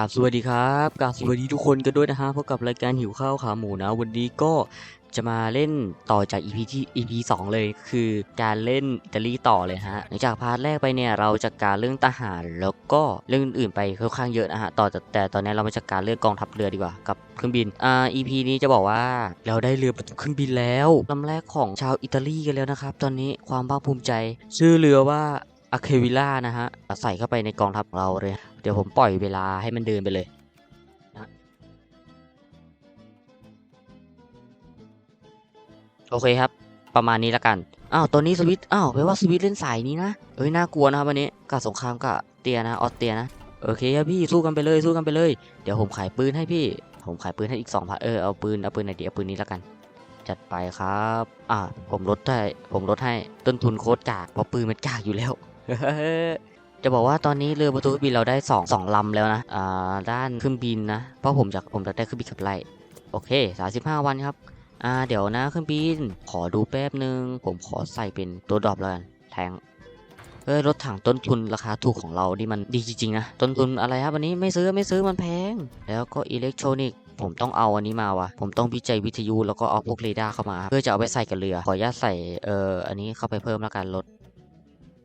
ราบสวัสดีครับกราบสวัสดีทุกคนกันด้วยนะฮะพบกับรายการหิวข้าวขาหมูนะ วันนี้ก็จะมาเล่นต่อจาก EP ที่ EP 2 เลยคือการเล่นอิตาลีต่อเลยฮะหลังจากพาร์ทแรกไปเนี่ยเราจัดการเรื่องทหารแล้วก็เรื่องอื่นๆไปค่อนข้างเยอะนะฮะต่อจากแต่ตอนนี้เรามาจัดการเรื่องกองทัพเรือดีกว่ากับเครื่องบินอ่า EP นี้จะบอกว่าเราได้เรือบรรทุกเครื่องบินแล้วลำแรกของชาวอิตาลีกันแล้วนะครับตอนนี้ความภาคภูมิใจ ชื่อเรือว่า อะเควิล่านะฮะใส่เข้าไปในกองทัพของเราเลย เดี๋ยวผมปล่อยเวลาให้มันเดินไปเลยนะโอเคครับ ประมาณนี้ละกัน อ้าว ตัวนี้สวิต อ้าว แปลว่าสวิตเล่นสายนี้นะ เอ้ย น่ากลัวนะครับวันนี้กับสงครามกับเตียนะ ออสเตียนะ โอเคครับพี่ สู้กันไปเลย สู้กันไปเลย เดี๋ยวผมขายปืนให้พี่ ผมขายปืนให้อีกสองพันเออ เอาปืน เอาปืนไหนดีเอาปืนนี้ละกันจัดไปครับ อ่า ผมลดให้ ผมลดให้ ต้นทุนโคตรกาก เพราะปืนมันกากอยู่แล้ว จะบอกว่าตอนนี้เรือบรรทุกบินเราได้2 2ลำแล้วนะอ่าด้านเครื่องบินนะ เพราะผมจากผมจะได้เครื่องบินขับไล่โอเค 35 วันครับอ่าเดี๋ยวนะเครื่องบินขอดูแป๊บนึง ผมขอใส่เป็นตัวดรอปแล้วกันแทงเฮ้ยรถถังต้นทุนราคาถูกของเรานี่มันดีจริงๆนะต้นทุนอะไรครับวันนี้ไม่ซื้อไม่ซื้อมันแพง แล้วก็อิเล็กทรอนิกส์ผมต้องเอาอันนี้มาวะผมต้องวิจัยวิทยุแล้วก็เอาพวกเรดาร์เข้ามา เพื่อจะเอาไปใส่กับเรือ ขออนุญาตใส่เอออันนี้เข้าไปเพิ่มแล้วกันลด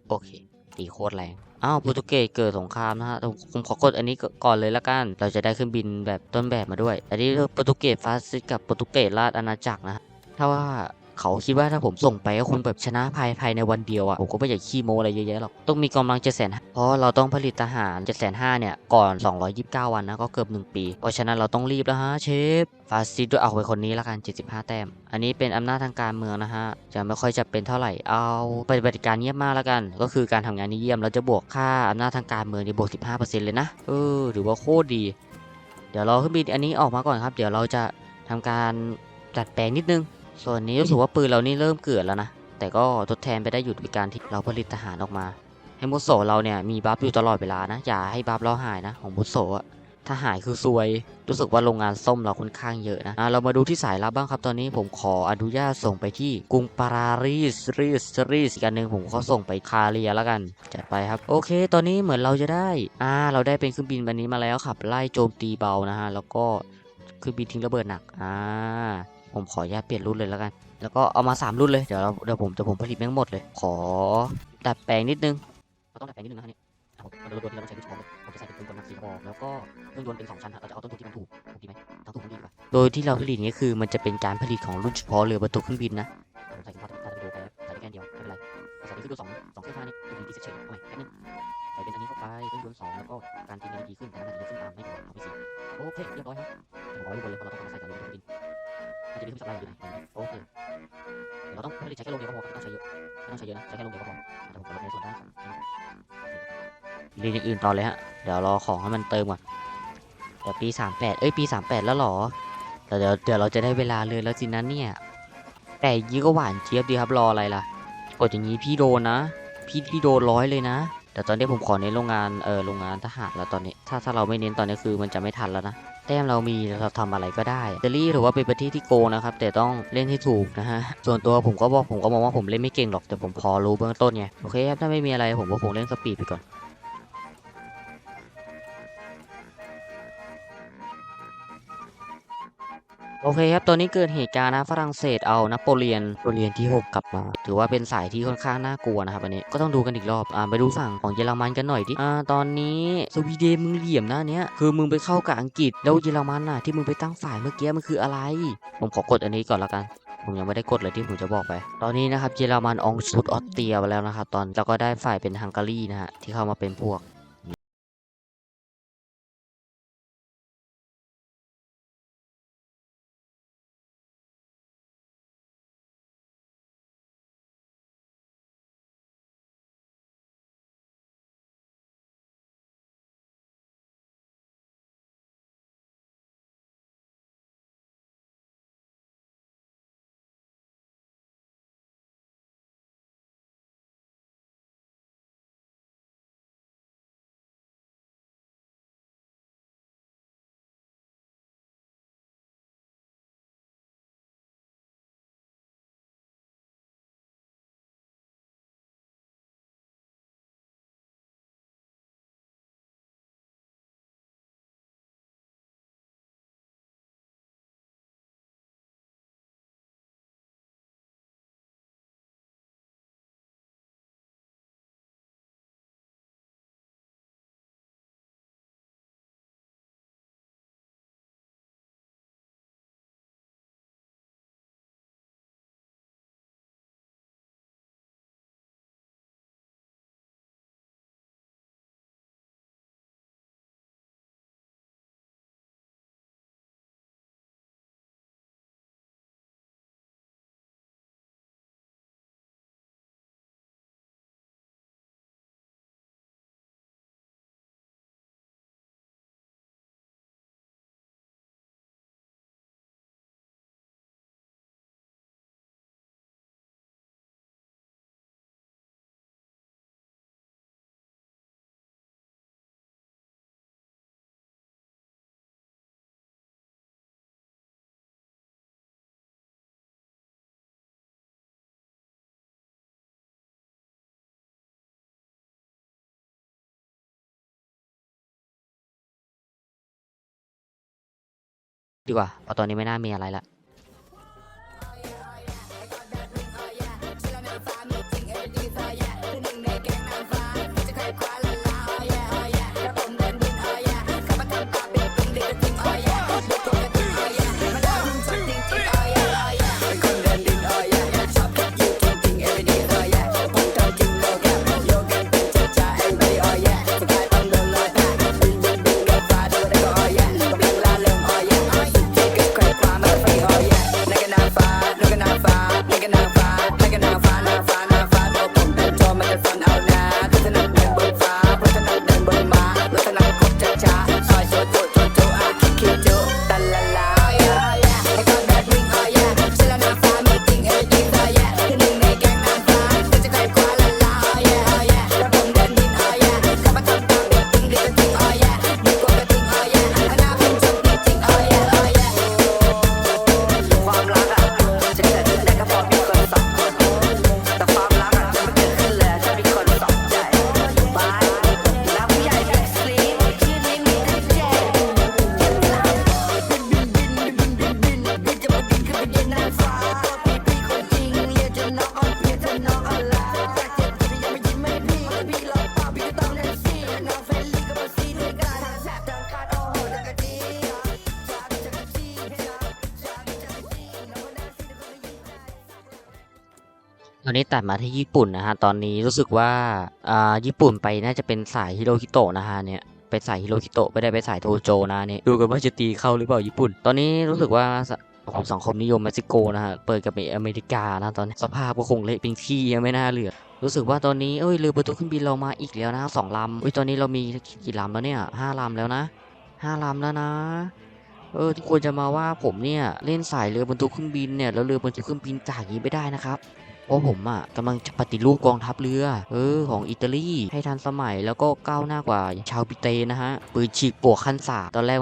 โอเค ตีโคตรแรงอ้าวโปรตุเกสเกิดสงครามนะฮะผมขอกดอันนี้ก่อนเลยละกัน เราจะได้เครื่องบินแบบต้นแบบมาด้วย อันนี้โปรตุเกสฟาสซิสกับโปรตุเกสราชอาณาจักรนะฮะถ้าว่า เขาคิดว่าถ้าผมส่งไปก็คงแบบชนะภายภายในวันเดียวอะ่ะผมก็ไม่อยากขี้โมอะไรเยอะแยะหรอกต้องมีกำลังเจ็ดแสนเพราะเราต้องผลิตทหารเจ็ดแสนห้าเนี่ยก่อน 229 วันนะก็เกือบ1ปี เพราะฉะนั้นเราต้องรีบแล้วฮะเชฟฟาสซิสด้วยเอาไว้คนนี้ละกัน 75 แต้ม อันนี้เป็นอำนาจทางการเมืองนะฮะ จะไม่ค่อยจะเป็นเท่าไหร่ เอาปฏิบัติการเงียบมากละกัน ก็คือการทำงานนี้เยี่ยม เราจะบวกค่าอำนาจทางการเมืองในบวก 15%เลยนะ เออถือว่าโคตรดี เดี๋ยวเราเครื่องบินอันนี้ออกมาก่อนครับ เดี๋ยวเราจะทำการจัดแปลงนิดนึง ส่วนนี้รู้สึกว่าปืนเรานี่เริ่มเกิดแล้วนะ แต่ก็ทดแทนไปได้อยู่ด้วยการที่เราผลิตทหารออกมาให้มุสโซเราเนี่ยมีบัฟอยู่ตลอดเวลานะ อย่าให้บัฟเราหายนะ ของมุสโซอะถ้าหายคือซวย รู้สึกว่าโรงงานส้มเราค่อนข้างเยอะนะอะเรามาดูที่สายลับบ้างครับ ตอนนี้ผมขออนุญาตส่งไปที่กรุงปารีสรีสรีสอีกอันหนึ่งผมขอส่งไปคาเรียแล้วกัน จัดไปครับ โอเค ตอนนี้เหมือนเราจะได้ อ่า เราได้เป็นเครื่องบินแบบนี้มาแล้วขับไล่โจมตีเบานะฮะ แล้วก็เครื่องบินทิ้งระเบิดหนัก อ่า ผมขออนุญาตเปลี่ยนรุ่นเลยแล้วกัน แล้วก็เอามา 3 รุ่นเลย เดี๋ยวเราเดี๋ยวผมจะผมผลิตแม่งหมดเลย ขอดัดแปลงนิดนึงเราต้องดัดแปลงนิดนึงนะเนี่ยอะผมมาดูตัวที่เราใช้ลูกช้อนเลผมจะใส่เป็นปืนกลนักสีกระบอกแล้วก็เครื่องยนต์เป็นสองชั้นเราจะเอาต้นทุนที่มันถูกถูกดีไหมทั้งถูกทั้งดีกว่าโดยที่เราผลิตนี้คือมันจะเป็นการผลิตของรุ่นเฉพาะเรือบรรทุกเครื่องบินนะผมใส่ถุงพลาสติกพลาสติกไปใส่แค่เดียวไม่เป็นไรใส่ไปเครื่องยนต์สองสองเครื่องพานี่เป็นดีเซลเฉยเอาใหม่แป๊บนึงใส่เป็นอันนี้เข้าไปเครื่องยนต์สองแล้วก็การตีมันดีขึ้นแต่น้ำมันจะขึ้นตามไม่พอเอาไปสิโอเคเรียบร้อยครับผมบอกไว้ทุกคนเลยเพราะเราต้องมาใส่กับเรือบรรทุกเครื่องบิน นจะมีเครื่องไล่อยู่ไหนโอเคเราต้องผลิตใช้แค่โรงเดียวก็พอไม่ต้องใช้เยอะไม่ต้องใช้เยอะนะใช้แค่โรงเดียวก็พอแต่ผมลดในส่วนได้เรียนอย่างอื่นต่อเลยฮะเดี๋ยวรอของให้มันเติมก่อนเดี๋ยวปี38เอ้ยปี38แล้วหรอแต่เดี๋ยวเดี๋ยวเราจะได้เวลาเลยแล้วสินะเนี่ย แต่ยี่ก็หวานเจี๊ยบดีครับรออะไรล่ะ กดอย่างนี้พี่โดนนะ พี่พี่โดนร้อยเลยนะ แต่ตอนนี้ผมขอเน้นโรงงานเออโรงงานทหารแล้วตอนนี้ ถ้าถ้าเราไม่เน้นตอนนี้คือมันจะไม่ทันแล้วนะแต้มเรามีเราทำอะไรก็ได้เดลีถือว่าเป็นประเทศที่โกงนะครับ แต่ต้องเล่นให้ถูกนะฮะ ส่วนตัวผมก็บอกผมก็มองว่าผมเล่นไม่เก่งหรอกแต่ผมพอรู้เบื้องต้นไงโอเคครับถ้าไม่มีอะไรผมก็คงเล่นสปีดไปก่อน โอเคครับตอนนี้เกิดเหตุการณ์นะฝรั่งเศสเอานโปเลียนนโปเลียนที่ 6 กลับมา ถือว่าเป็นสายที่ค่อนข้างน่ากลัวนะครับอันนี้ก็ต้องดูกันอีกรอบอ่าไปดูฝั่งของเยอรมันกันหน่อยดิอ่าตอนนี้สวีเดนมึงเหลี่ยมนะเนี้ยคือมึงไปเข้ากับอังกฤษแล้วเยอรมันน่ะที่มึงไปตั้งฝ่ายเมื่อกี้มันคืออะไร ผมขอกดอันนี้ก่อนละกันผมยังไม่ได้กดเลยที่ผมจะบอกไป ตอนนี้นะครับเยอรมันอองชุดออสเตรียไปแล้วนะครับตอนแล้วก็ได้ฝ่ายเป็นฮังการีนะฮะที่เข้ามาเป็นพวก ดีกว่าเพราะตอนนี้ไม่น่ามีอะไรละ นนี้ตัดมาที่ญี่ปุ่นนะฮะ ตอนนี้รู้สึกว่าอ่าญี่ปุ่นไปน่าจะเป็นสายฮิโรฮิโตะนะฮะเนี่ยเป็นสายฮิโรฮิโตะไม่ได้ไปสายโทโจนะเนี่ยดูกันว่าจะตีเข้าหรือเปล่าญี่ปุ่น ตอนนี้รู้สึกว่าสของสังคมนิยมเม็กซิโกนะฮะ เปิดกับอเมริกานะตอนนี้สภาพก็คงเละเป็นขี้ยังไม่น่าเหลือ รู้สึกว่าตอนนี้เอ้ยเรือบรรทุกเครื่องบินเรามาอีกแล้วนะสองลำอุ้ยตอนนี้เรามีกี่ลำแล้วเนี่ยห้าลำแล้วนะห้าลำแล้วนะ เออทุกคนจะมาว่าผมเนี่ยเล่นสายเรือบรรทุกเครื่องบินเนี่ยแล้วเรือบรรทุกเครื่องบินจากอย่างนี้ไม่ได้นะครับ เพราะผมอะกำลังจะปฏิรูปกองทัพเรือ เออ ของอิตาลีให้ทันสมัยแล้วก็ก้าวหน้ากว่าชาวปิเตนนะฮะปืนฉีกปวกขั้นสาตอนแรก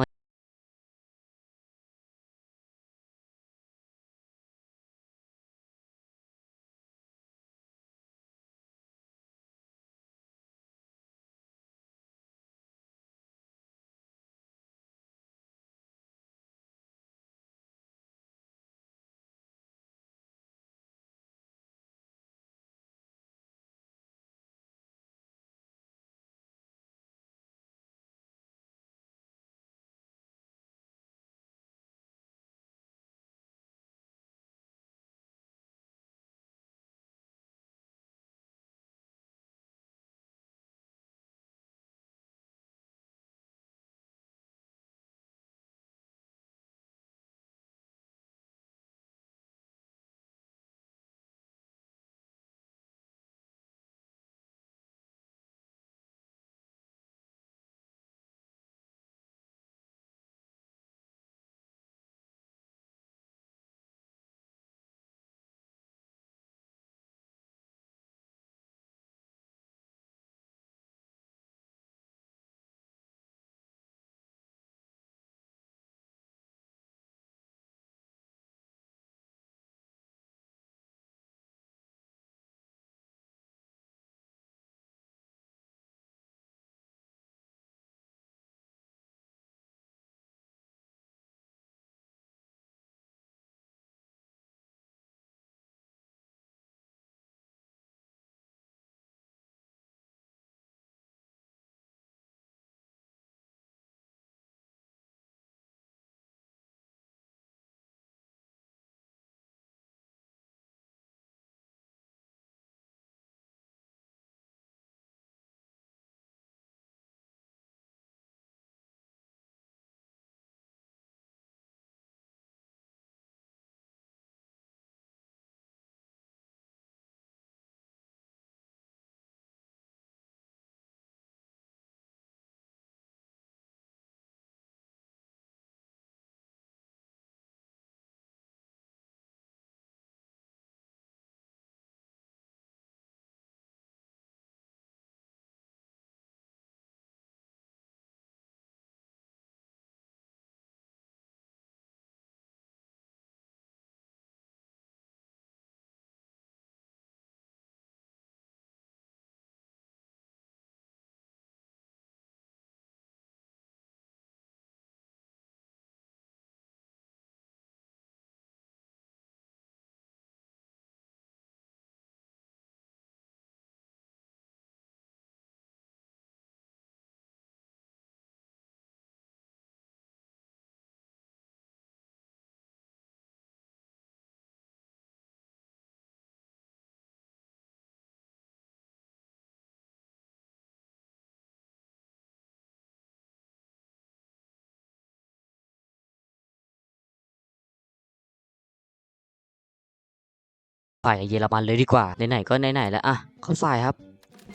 ฝ่ายเยอรมันเลยดีกว่าไหนๆก็ไหนๆแล้วอะเข้าฝ่ายครับ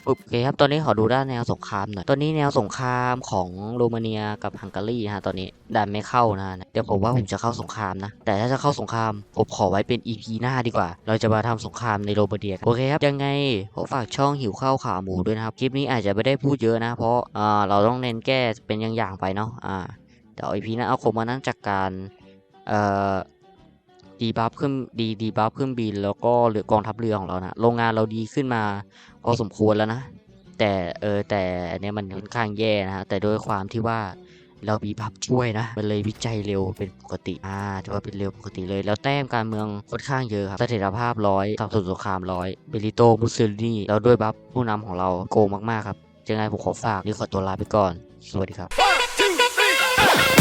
โอเคครับ ตอนนี้ขอดูด้านแนวสงครามหน่อย ตอนนี้แนวสงครามของโรมาเนียกับฮังการีฮะ ตอนนี้ดันไม่เข้านะ เดี๋ยวผมว่าผมจะเข้าสงครามนะ แต่ถ้าจะเข้าสงครามผมขอไว้เป็น EP หน้าดีกว่า เราจะมาทำสงครามในโรมาเนีย โอเคครับ ยังไงผมฝากช่องหิวข้าวขาหมูด้วยนะครับ คลิปนี้อาจจะไม่ได้พูดเยอะนะ เพราะอ่าเราต้องเน้นแก้เป็นอย่างๆไปเนาะ อ่า เดี๋ยว EP หน้าเอาคงมานั่งจัดกการ เอ่อ ดีบัฟขึ้นดีดีบัฟขึ้นบิน แล้วก็เรือกองทัพเรือของเรานะโรงงานเราดีขึ้นมาพอสมควรแล้วนะ แต่เออแต่อันเนี้ยมันค่อนข้างแย่นะฮะแต่โดยความที่ว่าเรามีบัฟช่วยนะ มันเลยวิจัยเร็วเป็นปกติ อ่าถือว่าเป็นเร็วปกติเลย แล้วแต้มการเมืองค่อนข้างเยอะครับเสถียรภาพร้อยสับสนสงครามร้อยเบริโตมุสลินีแล้วด้วยบัฟผู้นำของเราโกงมากๆครับยังไงผมขอฝากนี่ขอตัวลาไปก่อน สวัสดีครับ One, two, three,